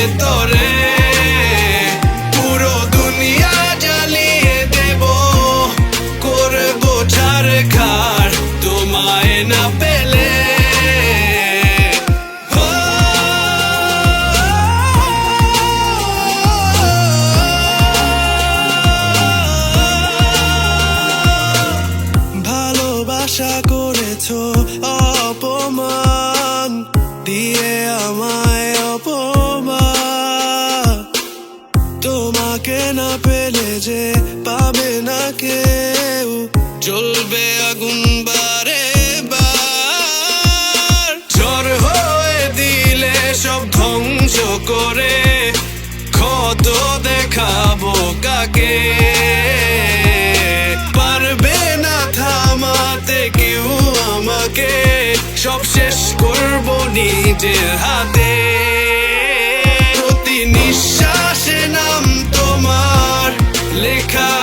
ভেতরে, পুরো দুনিয়া জ্বালিয়ে দেব। করব ছাড়খার তোমায় না পেলে। ভালোবাসা করেছ অপমান, দিয়ে আমায় অপমান যে পাবে না কেউ। জ্বলবে আগুন বারে বার। ঝড় হয়ে দিলে সব ধ্বংস করে ক্ষত দেখাবো কাকে? পারবে না থামাতে কেউ আমাকে। সব শেষ করব নিজের হাতে। লেখা